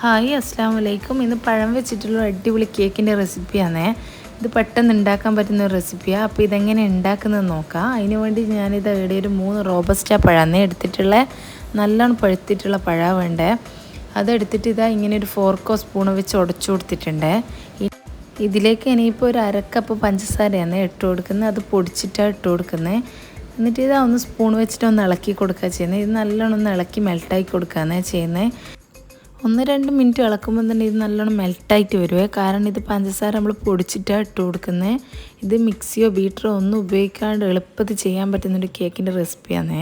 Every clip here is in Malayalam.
ഹായ് അസ്സാം വലൈക്കും ഇന്ന് പഴം വെച്ചിട്ടുള്ള അടിപൊളി കേക്കിന്റെ റെസിപ്പിയാണേ. ഇത് പെട്ടെന്ന് ഉണ്ടാക്കാൻ പറ്റുന്ന ഒരു റെസിപ്പിയാണ് അപ്പോൾ ഇതെങ്ങനെ ഉണ്ടാക്കുന്നത് നോക്കാം. അതിന് വേണ്ടി ഞാനിത് ഇവിടെ ഒരു മൂന്ന് റോബസ്റ്റ പഴമാണ് എടുത്തിട്ടുള്ള. നല്ലോണം പഴുത്തിട്ടുള്ള പഴം വേണ്ടേ. അതെടുത്തിട്ട് ഇതാ ഇങ്ങനെ ഒരു ഫോർക്കോ സ്പൂണോ വെച്ച് ഉടച്ചു കൊടുത്തിട്ടുണ്ട്. ഇതിലേക്ക് ഇനിയിപ്പോൾ ഒരു അരക്കപ്പ് പഞ്ചസാരയാണ് ഇട്ട് കൊടുക്കുന്നത്. അത് പൊടിച്ചിട്ടാണ് ഇട്ട് കൊടുക്കുന്നത് എന്നിട്ട് ഇതാ ഒന്ന് സ്പൂൺ വെച്ചിട്ട് ഒന്ന് ഇളക്കി കൊടുക്കുക ചെയ്യുന്നത് ഇത് നല്ലോണം ഒന്ന് ഇളക്കി മെൽട്ടായി കൊടുക്കുകയാണ് ചെയ്യുന്നത് ഒന്ന് രണ്ട് മിനിറ്റ് ഇളക്കുമ്പോൾ തന്നെ ഇത് നല്ലോണം മെൽട്ടായിട്ട് വരുവേ. കാരണം ഇത് പഞ്ചസാര നമ്മൾ പൊടിച്ചിട്ടാണ് ഇട്ട് കൊടുക്കുന്നത് ഇത് മിക്സിയോ ബീറ്ററോ ഒന്നും ഉപയോഗിക്കാണ്ട് എളുപ്പത്തിൽ ചെയ്യാൻ പറ്റുന്നൊരു കേക്കിന്റെ റെസിപ്പിയാണ്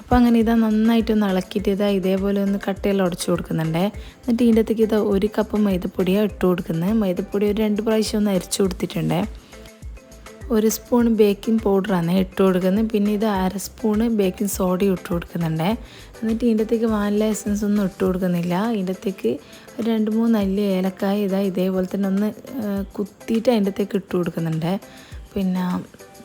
അപ്പോൾ അങ്ങനെ ഇതാ നന്നായിട്ടൊന്ന് ഇളക്കിയിട്ട് ഇതാ ഇതേപോലെ ഒന്ന് കട്ടയെല്ലാം ഉടച്ചു കൊടുക്കുന്നുണ്ട്. എന്നിട്ട് ഇതിന്റെ അകത്തേക്ക് ഇതാ ഒരു കപ്പ് മൈദപ്പൊടിയാണ് ഇട്ട് കൊടുക്കുന്നത് മൈദപ്പൊടി ഒരു രണ്ട് പ്രാവശ്യം ഒന്ന് അരിച്ചു കൊടുത്തിട്ടുണ്ട്. ഒരു സ്പൂൺ ബേക്കിംഗ് പൗഡറാണ് ഇട്ട് കൊടുക്കുന്നത്. പിന്നെ ഇത് അര സ്പൂണ് ബേക്കിംഗ് സോഡയും ഇട്ട് കൊടുക്കുന്നുണ്ട്. എന്നിട്ട് ഇതിന്റെ അകത്തേക്ക് വാനില എസൻസ് ഒന്നും ഇട്ട് കൊടുക്കുന്നില്ല. ഇതിന്റെ അകത്തേക്ക് ഒരു രണ്ട് മൂന്ന് അല്ലി ഏലക്കായ ഇതാ ഇതേപോലെ തന്നെ ഒന്ന് കുത്തിയിട്ട് അതിന്റെ അകത്തേക്ക് ഇട്ട് കൊടുക്കുന്നുണ്ട്. പിന്നെ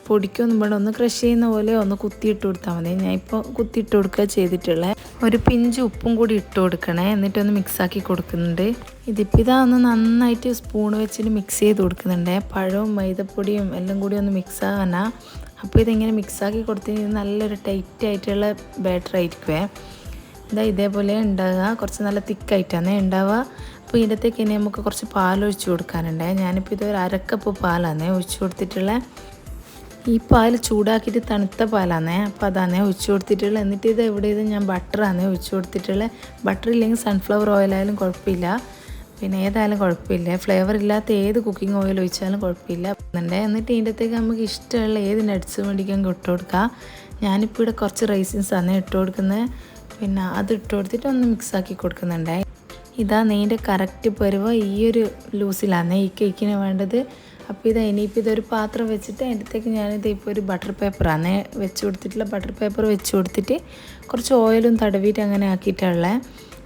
പൊടിക്കൊന്നും ഇവിടെ ഒന്ന് ക്രഷ് ചെയ്യുന്ന പോലെ ഒന്ന് കുത്തിയിട്ട് കൊടുത്താൽ മതി. ഞാൻ ഇപ്പോൾ കുത്തിയിട്ട് കൊടുക്കുക ചെയ്തിട്ടുള്ളത് ഒരു പിഞ്ച് ഉപ്പും കൂടി ഇട്ട് കൊടുക്കണേ. എന്നിട്ടൊന്ന് മിക്സാക്കി കൊടുക്കുന്നുണ്ട്. ഇതിപ്പോൾ ഇതാ ഒന്ന് നന്നായിട്ട് സ്പൂൺ വെച്ചിട്ട് മിക്സ് ചെയ്ത് കൊടുക്കുന്നുണ്ട്. പഴവും മൈദപ്പൊടിയും എല്ലാം കൂടി ഒന്ന് മിക്സ് ആകാനാ അപ്പോൾ ഇതിങ്ങനെ മിക്സാക്കി കൊടുത്ത് നല്ലൊരു ടൈറ്റ് ആയിട്ടുള്ള ബാറ്റർ ആയിരിക്കുമേ ഇതാ ഇതേപോലെ ഉണ്ടാകുക കുറച്ച് നല്ല തിക്കായിട്ടാണ് ഉണ്ടാവുക. അപ്പോൾ ഇതിന്റെത്തേക്ക് ഇനി നമുക്ക് കുറച്ച് പാലൊഴിച്ച് കൊടുക്കാനുണ്ട്. ഞാനിപ്പോൾ ഇതൊരു അരക്കപ്പ് പാലാണ് ഒഴിച്ചു കൊടുത്തിട്ടുള്ള. ഈ പാൽ ചൂടാക്കിയിട്ട് തണുത്ത പാലാണേ അപ്പോൾ അതാണേ ഒഴിച്ചു കൊടുത്തിട്ടുള്ളത് എന്നിട്ട് ഇത് എവിടെ ഇത് ഞാൻ ബട്ടറാണ് ഒഴിച്ചു കൊടുത്തിട്ടുള്ളത് ബട്ടർ ഇല്ലെങ്കിൽ സൺഫ്ലവർ ഓയിലായാലും കുഴപ്പമില്ല. പിന്നെ ഏതായാലും കുഴപ്പമില്ല. ഫ്ലേവർ ഇല്ലാത്ത ഏത് കുക്കിംഗ് ഓയിൽ ഒഴിച്ചാലും കുഴപ്പമില്ല. എന്നിട്ട് ഇതിന്റെ അകത്തേക്ക് നമുക്ക് ഇഷ്ടമുള്ള ഏത് നട്ട്സ് വേണ്ടിക്കാൻ ഇട്ട് കൊടുക്കാം. ഞാനിപ്പോൾ ഇവിടെ കുറച്ച് റൈസിൻസ് ആണ് ഇട്ട് കൊടുക്കുന്നത്. പിന്നെ അത് ഇട്ട് കൊടുത്തിട്ട് ഒന്ന് മിക്സാക്കി കൊടുക്കുന്നുണ്ടേ. ഇതാ നെയ്ന്റെ കറക്റ്റ് പരുവ. ഈ ഒരു ലൂസിലാണ് ഈ കേക്കിന് വേണ്ടത് അപ്പോൾ ഇത് ഇനിയിപ്പോൾ ഇതൊരു പാത്രം വെച്ചിട്ട് അതിന്റെത്തേക്ക് ഞാനിത് ഇപ്പോൾ ഒരു ബട്ടർ പേപ്പറാണ് വെച്ച് കൊടുത്തിട്ടുള്ള ബട്ടർ പേപ്പർ വെച്ച് കൊടുത്തിട്ട് കുറച്ച് ഓയിലും തടവിയിട്ട് അങ്ങനെ ആക്കിയിട്ടുള്ളത്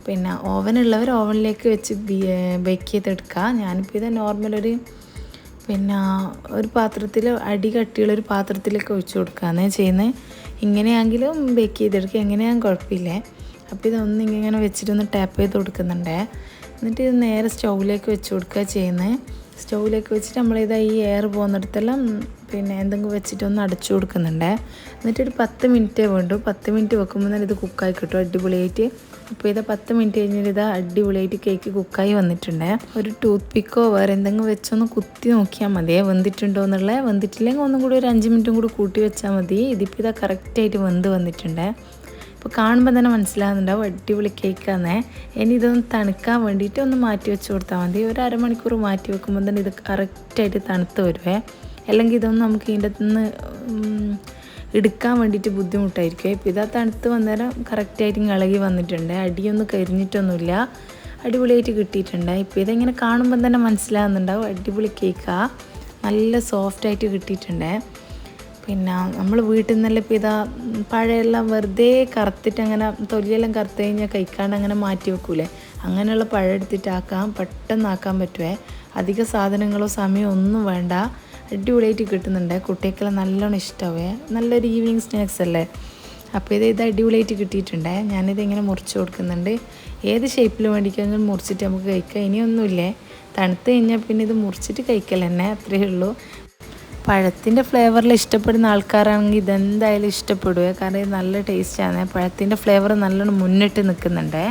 പിന്നെ ഓവനുള്ളവർ ഓവനിലേക്ക് വെച്ച് ബേക്ക് ചെയ്തെടുക്കുക ഞാനിപ്പോൾ ഇത് നോർമൽ ഒരു പിന്നെ ഒരു പാത്രത്തിൽ അടി കട്ടിയുള്ളൊരു പാത്രത്തിലേക്ക് ഒഴിച്ചു കൊടുക്കുകയാണ് ചെയ്യുന്നത് ഇങ്ങനെയാണെങ്കിലും ബേക്ക് ചെയ്തെടുക്കുക എങ്ങനെയാണെങ്കിലും കുഴപ്പമില്ല. അപ്പോൾ ഇതൊന്നും ഇങ്ങനെ വെച്ചിട്ടൊന്ന് ടാപ്പ് ചെയ്ത് കൊടുക്കുന്നുണ്ട്. എന്നിട്ട് ഇത് നേരെ സ്റ്റൗവിലേക്ക് വെച്ച് കൊടുക്കുക ചെയ്യുന്നത് സ്റ്റൗവിലേക്ക് വെച്ചിട്ട് നമ്മളിത് ഈ എയർ പോകുന്നിടത്തെല്ലാം പിന്നെ എന്തെങ്കിലും വെച്ചിട്ട് ഒന്ന് അടച്ചു കൊടുക്കുന്നുണ്ട്. എന്നിട്ടൊരു പത്ത് മിനിറ്റേ വേണ്ടു. പത്ത് മിനിറ്റ് വെക്കുമ്പോൾ തന്നെ ഇത് കുക്കായി കിട്ടും അടിപൊളിയായിട്ട്. ഇപ്പോൾ ഇത് പത്ത് മിനിറ്റ് കഴിഞ്ഞിട്ട് ഇതാ അടിപൊളിയായിട്ട് കേക്ക് കുക്കായി വന്നിട്ടുണ്ട്. ഒരു ടൂത്ത് പിക്കോ വേറെ എന്തെങ്കിലും വെച്ചൊന്ന് കുത്തി നോക്കിയാൽ മതിയേ വെന്തിട്ടുണ്ടോ എന്നുള്ളത് വെന്തിട്ടില്ലെങ്കിൽ ഒന്നും കൂടി ഒരു അഞ്ച് മിനിറ്റും കൂടി കൂട്ടി വെച്ചാൽ മതി. ഇതിപ്പോൾ ഇതാ കറക്റ്റായിട്ട് വെന്ത് വന്നിട്ടുണ്ട്. ഇപ്പോൾ കാണുമ്പോൾ തന്നെ മനസ്സിലാകുന്നുണ്ടാവും അടിപൊളി കേക്കാന്നേ. ഇനി ഇതൊന്ന് തണുക്കാൻ വേണ്ടിയിട്ട് ഒന്ന് മാറ്റി വെച്ച് കൊടുത്താൽ മതി. ഒരു അരമണിക്കൂർ മാറ്റി വെക്കുമ്പോൾ തന്നെ ഇത് കറക്റ്റായിട്ട് തണുത്ത് വരുവേ. അല്ലെങ്കിൽ ഇതൊന്നും നമുക്ക് ഇതിന്റെ നിന്ന് എടുക്കാൻ വേണ്ടിയിട്ട് ബുദ്ധിമുട്ടായിരിക്കും. ഇപ്പോൾ ഇതാ തണുത്ത് വന്നേരം കറക്റ്റായിട്ട് ഇളകി വന്നിട്ടുണ്ട്. അടിയൊന്നും കരിഞ്ഞിട്ടൊന്നുമില്ല. അടിപൊളിയായിട്ട് കിട്ടിയിട്ടുണ്ട്. ഇപ്പോൾ ഇതെങ്ങനെ കാണുമ്പോൾ തന്നെ മനസ്സിലാകുന്നുണ്ടാവും അടിപൊളി കേക്കാണ് നല്ല സോഫ്റ്റായിട്ട് കിട്ടിയിട്ടുണ്ട്. പിന്നെ നമ്മൾ വീട്ടിൽ നിന്നെല്ലാം ഇപ്പോൾ ഇതാ പഴയെല്ലാം വെറുതെ കറുത്തിട്ട് അങ്ങനെ തൊലിയെല്ലാം കറുത്ത് കഴിഞ്ഞാൽ കഴിക്കാണ്ട് അങ്ങനെ മാറ്റി വെക്കൂലേ? അങ്ങനെയുള്ള പഴം എടുത്തിട്ടാക്കാം പെട്ടെന്ന് ആക്കാൻ പറ്റുമേ അധിക സാധനങ്ങളോ സമയമോ ഒന്നും വേണ്ട. അടിപൊളിയായിട്ട് കിട്ടുന്നുണ്ട്. കുട്ടികൾക്കെല്ലാം നല്ലോണം ഇഷ്ടമാവേ നല്ലൊരു ഈവനിങ് സ്നാക്സ് അല്ലേ? അപ്പോൾ ഇത് ഇത് അടിപൊളിയായിട്ട് കിട്ടിയിട്ടുണ്ട്. ഞാനിത് ഇങ്ങനെ മുറിച്ച് കൊടുക്കുന്നുണ്ട്. ഏത് ഷേപ്പിൽ വേണ്ടിക്കെങ്കിലും മുറിച്ചിട്ട് നമുക്ക് കഴിക്കാം. ഇനിയൊന്നുമില്ലേ? തണുത്ത് കഴിഞ്ഞാൽ പിന്നെ ഇത് മുറിച്ചിട്ട് കഴിക്കൽ തന്നെ അത്രയേ ഉള്ളൂ. പഴത്തിന്റെ ഫ്ലേവറിൽ ഇഷ്ടപ്പെടുന്ന ആൾക്കാരാണെങ്കിൽ ഇതെന്തായാലും ഇഷ്ടപ്പെടുക. കാരണം ഇത് നല്ല ടേസ്റ്റാണ് പഴത്തിന്റെ ഫ്ലേവർ നല്ലോണം മുന്നിട്ട് നിൽക്കുന്നുണ്ട്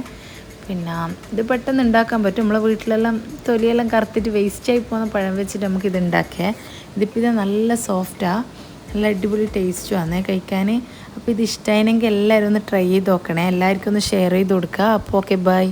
പിന്നെ ഇത് പെട്ടെന്ന് ഉണ്ടാക്കാൻ പറ്റും. നമ്മളെ വീട്ടിലെല്ലാം തൊലിയെല്ലാം കറുത്തിട്ട് വേസ്റ്റായി പോകുന്ന പഴം വെച്ചിട്ട് നമുക്ക് ഇത് ഉണ്ടാക്കിയേ ഇതിപ്പോൾ ഇത് നല്ല സോഫ്റ്റാണ് നല്ല അടിപൊളി ടേസ്റ്റുമാണ് കഴിക്കാൻ അപ്പോൾ ഇത് ഇഷ്ടമായിരുന്നെങ്കിൽ എല്ലാവരും ഒന്ന് ട്രൈ ചെയ്ത് നോക്കണേ. എല്ലാവർക്കും ഒന്ന് ഷെയർ ചെയ്ത് കൊടുക്കുക അപ്പോൾ ഓക്കെ ബൈ